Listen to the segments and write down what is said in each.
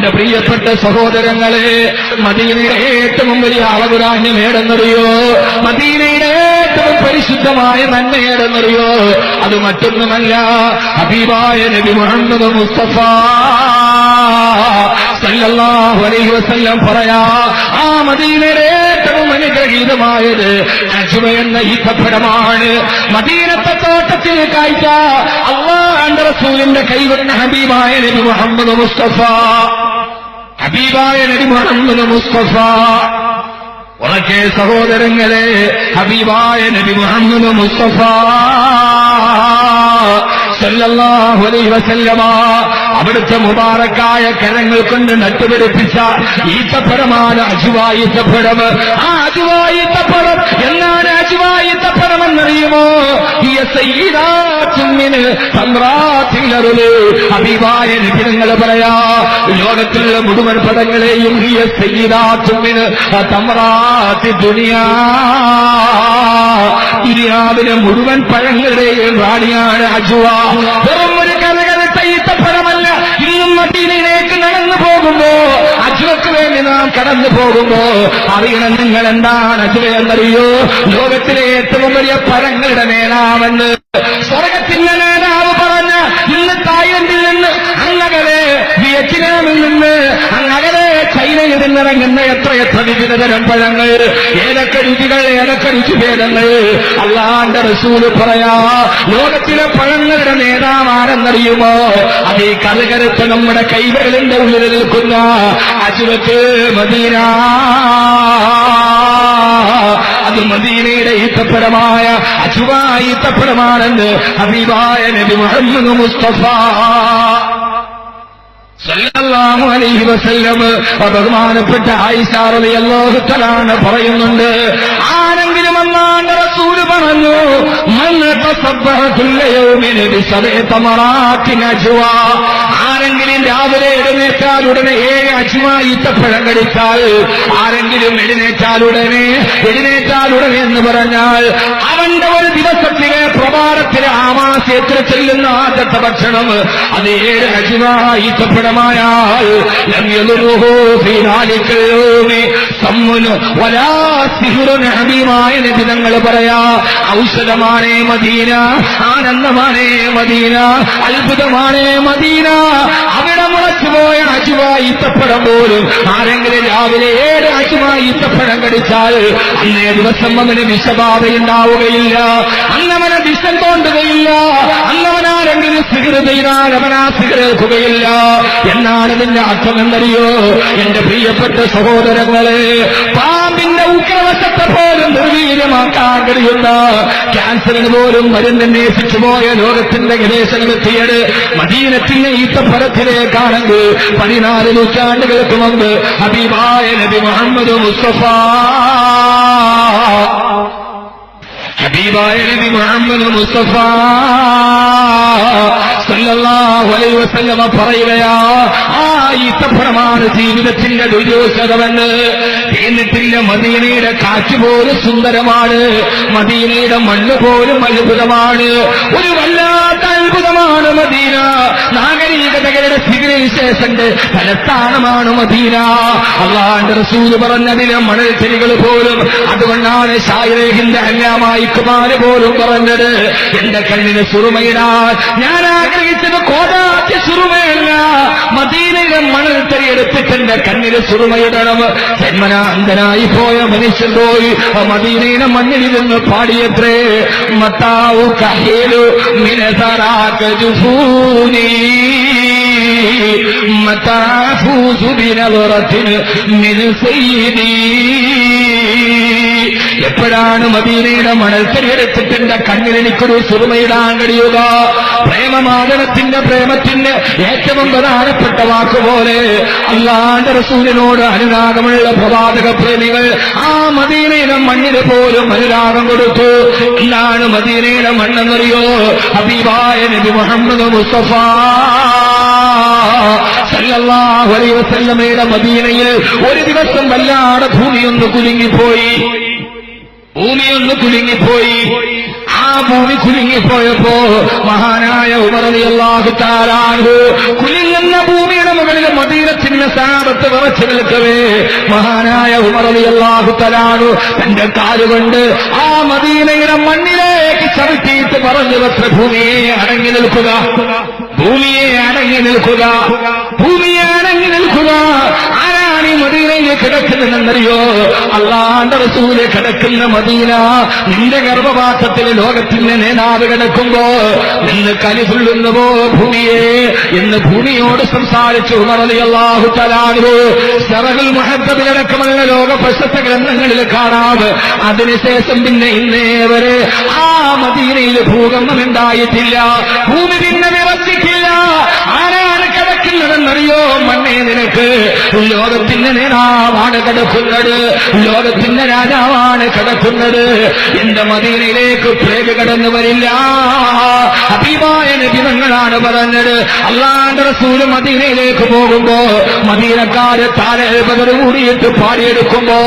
എന്റെ പ്രിയപ്പെട്ട സഹോദരങ്ങളെ മദീനയുടെ ഏറ്റവും വലിയ അളവുരാജ്യം ഏടെന്നറിയോ മദീനയുടെ ഏറ്റവും പരിശുദ്ധമായ നന്മ ഏടെന്നറിയോ അത് മറ്റൊന്നുമല്ല ഹബീബായ നബി മുഹമ്മദ് മുസ്തഫ സല്ലല്ലാഹു അലൈഹി വസല്ലം പറയാ ആ മദീനയുടെ ഏറ്റവും അനുഗ്രഹീതമായത് അജുവ എന്ന ഈ കപ്പടമാണ് മദീനത്തെ തോട്ടത്തിൽ കാഴ്ച അള്ളാഹ് റസൂലിന്റെ കൈവരുന്ന ഹബീബായ നബി മുഹമ്മദ് മുസ്തഫ. ഹബീബായ നബി മുഹമ്മദ് മുസ്തഫ. ഉറക്കെ സഹോദരങ്ങളെ ഹബീബായ നബി മുഹമ്മദ് മുസ്തഫ. അവിടുത്തെ മുബാറക്കായ കരങ്ങൾ കൊണ്ട് നട്ടുപിടിപ്പിച്ച ഈത്തപ്പഴമാണ് അജുവായിത്തപ്പഴം. ആ അജുവായിത്തപ്പഴം എന്നാണ് അജുവായിത്തപ്പഴം എന്നറിയുമോ? ഹബീബായ നിബിധങ്ങൾ പറയാ ലോകത്തിലുള്ള മുഴുവൻ ദുനിയാ ദുനിയാവിലെ മുഴുവൻ പഴങ്ങളുടെയും റാണിയാണ് അജുവ. വെറും ഒരു കലകലത്ത ഈത്തപ്പഴമല്ല ഇന്നും മദീനയിലേക്ക് നടന്നു പോകുമ്പോ അജുവക്ക് വേണ്ടി നാം കടന്നു പോകുമ്പോ അറിയണം നിങ്ങൾ എന്താണ് അജുവ എന്നറിയോ? ലോകത്തിലെ ഏറ്റവും വലിയ പഴങ്ങളുടെ നേതാവെന്ന് സ്വർഗത്തിന്റെ നേതാവ് പറഞ്ഞ ഇന്ന് തായ്ലൻഡിൽ നിന്ന് അങ്ങകലെ വിയറ്റ്നാമിൽ നിന്ന് അങ്ങകലെ ചൈനയിൽ നിന്നിറങ്ങുന്ന എത്ര എത്ര വിവിധ തരം പഴങ്ങൾ ഏതൊക്കെ രുചികൾ ഏതൊക്കെ രുചിഭേദങ്ങൾ. അള്ളാന്റെ റസൂൽ പറയാ ലോകത്തിലെ പഴങ്ങളുടെ നേതാവാണെന്നറിയുമോ അത് ഈ നമ്മുടെ കൈവരലിന്റെ ഉള്ളിൽ നിൽക്കുന്ന അജുവത്ത് മദീന. അത് മദീനയുടെ ഈത്തപ്പരമായ അജുവ ഈത്തപ്പരമാണെന്ന് ഹബീബായ നബി മുഹമ്മദ് മുസ്തഫ. ബഹുമാനപ്പെട്ട ആയിഷാറിയാണ് പറയുന്നുണ്ട് ആരെങ്കിലും അല്ലാഹുവിന്റെ റസൂൽ പറഞ്ഞു ബിസബഇ തമറാത്തിൻ അജ്വ ആരെങ്കിലും രാവിലെ എഴുന്നേറ്റാൽ ഉടനെ ഏഴ് അജ്മ ഈത്തപ്പഴം കഴിച്ചാൽ ആരെങ്കിലും എഴുന്നേറ്റാൽ ഉടനെ എഴുന്നേറ്റാൽ ഉടനെ എന്ന് പറഞ്ഞാൽ അവന്റെ ഒരു ദിവസത്തിലെ പ്രഭാതത്തിലെ ആമാശയത്തിൽ ചെല്ലുന്ന ആദ്യത്തെ ഭക്ഷണം അത് ഏഴ് അജ്മ ഈത്തപ്പഴമായാൽ ഹബീമായ നബിതങ്ങൾ പറയാ. ഔഷധമാണേ മദീന ആനന്ദമാണേ മദീന അത്ഭുതമാണേ മദീന അവിടെ മുളച്ചുപോയ അജുവായി ഈത്തപ്പഴം പോലും ആരെങ്കിലും രാവിലെ ഏഴ് അജുവായി ഈത്തപ്പഴം കടിച്ചാൽ അന്നേ ദിവസം അവന് വിഷബാധയുണ്ടാവുകയില്ല. അന്നവനെ വിഷം തോണ്ടുകയില്ല. അന്നവനാരെങ്കിലും സിഗറ് ചെയ്താൽ അവനാ സിഗറേൽക്കുകയില്ല എന്നാണ് ഇതിന്റെ അർത്ഥം എന്നറിയോ എന്റെ പ്രിയപ്പെട്ട സഹോദരങ്ങളെ പോലും നിർവീര്യമാക്കാൻ കഴിയുന്ന ക്യാൻസറിന് പോലും മരുന്നന്വേഷിച്ചു പോയ ലോകത്തിന്റെ ഗവേഷണമെത്തിയത് മദീനത്തിന്റെ ഈത്തപ്പരത്തിലേക്കാണെങ്കിൽ പതിനാല് നൂറ്റാണ്ടുകൾക്ക് മുമ്പ് ഹബീബായ നബി മുഹമ്മദ് മുസ്തഫ. ഹബീബായ നബി മുഹമ്മദ് മുസ്തഫ സല്ലല്ലാഹു അലൈഹി വസല്ലമ പറയുകയാ ഈത്തപ്പഴമാണ് ജീവിതത്തിന്റെ ദുര്യോഷകമെന്ന് എന്നിട്ടില്ല മദീനയുടെ കാറ്റ് പോലും സുന്ദരമാണ്. മദീനയുടെ മണ്ണ് പോലും അത്ഭുതമാണ്. ഒരു വല്ലാത്ത അത്ഭുതമാണ് മദീന. നാഗരികതകളുടെ വിശേഷന്റെ തലസ്ഥാനമാണ് മദീന. അള്ളാന്റെ റസൂൽ പറഞ്ഞതിലെ ചെടികൾ പോലും അതുകൊണ്ടാണ് ഷായിരഹിന്റെ അല്ലാമായി കുമാര് പോലും പറഞ്ഞത്. എന്റെ കണ്ണിന് സുറുമയിടാൻ ഞാൻ ആഗ്രഹിച്ചത് കോടാറ്റ സുറുമയല്ല. മദീനയിലെ മണൽ എടുത്തിട്ട് എന്റെ കണ്ണിന് സുറുമയിടണം. ജന്മനാന്തനായി പോയ മനുഷ്യൻ പോയി മദീനയുടെ മണ്ണിൽ നിന്ന് പാടിയത്രേ. മത്താവു കഹേലു تدفوني متى أفوز بنظرة من سيدي എപ്പോഴാണ് മദീനയുടെ മണൽ എന്റെ കണ്ണിൽ എനിക്കൊരു സുറുമയിടാൻ കഴിയുക? പ്രേമമാദനത്തിന്റെ പ്രേമത്തിന് ഏറ്റവും പ്രധാനപ്പെട്ട വാക്കുപോലെ അല്ലാണ്ട് റസൂലിനോട് അനുരാഗമുള്ള പ്രവാചക പ്രേമികൾ ആ മദീനയുടെ മണ്ണിന് പോലും അനുരാഗം കൊടുത്തു. എന്താണ് മദീനയുടെ മണ്ണെന്നറിയോ? ഹബീബായ നബി മുഹമ്മദ് മുസ്തഫ സല്ലല്ലാഹു അലൈഹി വസല്ലമയുടെ മദീനയിൽ ഒരു ദിവസം വല്ലാതെ ഭൂമിയൊന്ന് കുലുങ്ങിപ്പോയി. ഭൂമിയൊന്ന് കുലുങ്ങിപ്പോയി. ആ ഭൂമി കുലുങ്ങിപ്പോയപ്പോ മഹാനായ ഉമറിയാഹു താരാഹു കുലുങ്ങുന്ന ഭൂമിയുടെ മുകളിൽ മദീനത്തിന്റെ സാപത്ത് വിറച്ചു നിൽക്കവേ. മഹാനായ ഉമറിയാഹു തലാണു തന്റെ കാലുകൊണ്ട് ആ മദീനയുടെ മണ്ണിലേക്ക് ചവിട്ടിയിട്ട് പറഞ്ഞു വെച്ച ഭൂമിയെ അടങ്ങി നിൽക്കുക. ഭൂമിയെ അടങ്ങി നിൽക്കുക. ഭൂമിയെ അടങ്ങി നിൽക്കുക. മദീനയിൽ കിടക്കുന്നതെന്നറിയോ അള്ളാന്റെ റസൂൽ കിടക്കുന്ന മദീന നിന്റെ ഗർഭപാത്രത്തിൽ ലോകത്തിന്റെ നേതാവ് കിടക്കുമ്പോ നിന്ന് കലിതുള്ളുന്നുവോ ഭൂമിയെ എന്ന് ഭൂമിയോട് സംസാരിച്ചു ഉമറലി അള്ളാഹു തലാണു സെറകുൽ മുഹബിലടക്കമുള്ള ലോക പ്രശസ്ത ഗ്രന്ഥങ്ങളിൽ കാണാതെ അതിനുശേഷം പിന്നെ ഇന്നേ വരെ ആ മദീനയിൽ ഭൂകമ്പം ഉണ്ടായിട്ടില്ല ഭൂമി പിന്നെ വിറച്ചിട്ടില്ല ആരാണ് കിടക്കുന്നതെന്നറിയോ മണ്ണേ നിനക്ക്? ലോകത്തിന്റെ നേതാവാണ് കിടക്കുന്നത്. ലോകത്തിന്റെ രാജാവാണ് കിടക്കുന്നത്. എന്റെ മദീനയിലേക്ക് പ്ലേഗ് കടന്നു വരില്ല. അഭിമായ നിബിധങ്ങളാണ് പറഞ്ഞത്. അള്ളാന്റെ റസൂൽ മദീനയിലേക്ക് പോകുമ്പോ മദീനക്കാര് താരപകർ കൂടിയിട്ട് പാടിയെടുക്കുമ്പോ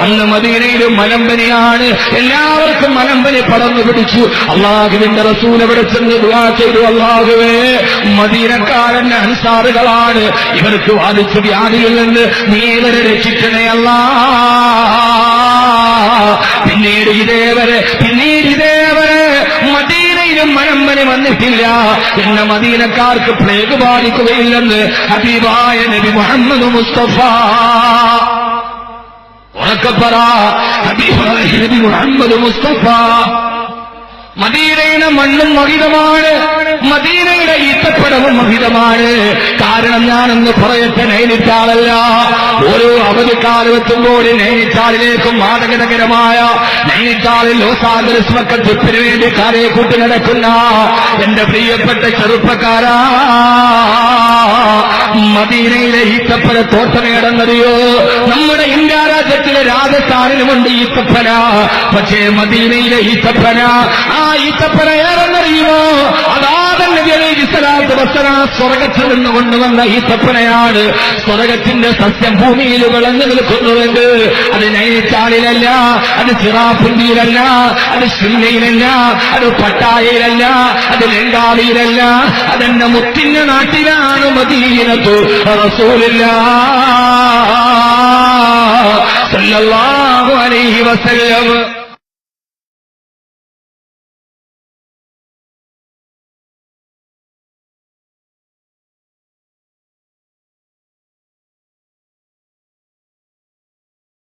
അന്ന് മദീനയിൽ മലമ്പനിയാണ്. എല്ലാവർക്കും മലമ്പനി പടർന്നു പിടിച്ചു. അള്ളാഹുവിന്റെ റസൂൽ എവിടെ ചെന്ന് ദുആ ചെയ്തു. അള്ളാഹുവേ മദീനക്കാരന്റെ അൻസാറുകളാണ്. ഇവർക്ക് ബാധിച്ച വ്യാധിയിൽ നിന്ന് നീ രക്ഷിക്കണേ അല്ലാ. പിന്നീട് ഇതേവരെ മലമ്പനി വന്നിട്ടില്ല. എന്ന മദീനക്കാർക്ക് പ്ലേഗ് ബാധിക്കുകയില്ലെന്ന് ഹബീബായ നബി മുഹമ്മദ് മുസ്തഫ. ഉറക്കപ്പറ ഹബീബായ നബി മുഹമ്മദ് മുസ്തഫ. മദീനയുടെ മണ്ണും മഹിതമാണ്. മദീനയുടെ ഈത്തപ്പടവും മഹിതമാണ്. കാരണം ഞാനെന്ന് പറയട്ടെ നൈനിറ്റാളല്ല. ഓരോ അവധിക്കാലം എത്തുമ്പോൾ നൈനിറ്റാളിലേക്കും മാതകതകരമായ നൈനിറ്റാളിൽ ലോസ് ആഞ്ചലസ് വേണ്ടി കാലയെ കൂട്ടി നടക്കുന്ന എന്റെ പ്രിയപ്പെട്ട ചെറുപ്പക്കാരാ മദീനയിലെ ഈത്തപ്പന തോട്ടമേടെന്നറിയോ നമ്മുടെ ഇന്ത്യ രാജ്യത്തിലെ രാജസ്ഥാനിലുമുണ്ട് ഈത്തപ്പന പക്ഷേ മദീനയിലെ ഈത്തപ്പന ആ ഈത്തപ്പന ഏറെന്നറിയുമോ അതാ തന്നെ സ്വലാത്ത് വസ്സന സ്വർഗത്തിൽ നിന്ന് കൊണ്ടുവന്ന ഈത്തപ്പനയാണ്. സ്വർഗത്തിന്റെ സസ്യം ഭൂമിയിൽ വിളഞ്ഞു നിൽക്കുന്നുണ്ട് അത് നൈനിച്ചാളിലല്ല അത് ചിറാപ്പുണ്ടിയിലല്ല അത് ശില്ലയിലല്ല അത് പട്ടായയിലല്ല അത് ലങ്കാളിയിലല്ല അതെന്റെ മുത്തിന്റെ നാട്ടിലാണ് മദീനത്തു റസൂലില്ല സല്ലല്ലാഹു അലൈഹി വസല്ലം.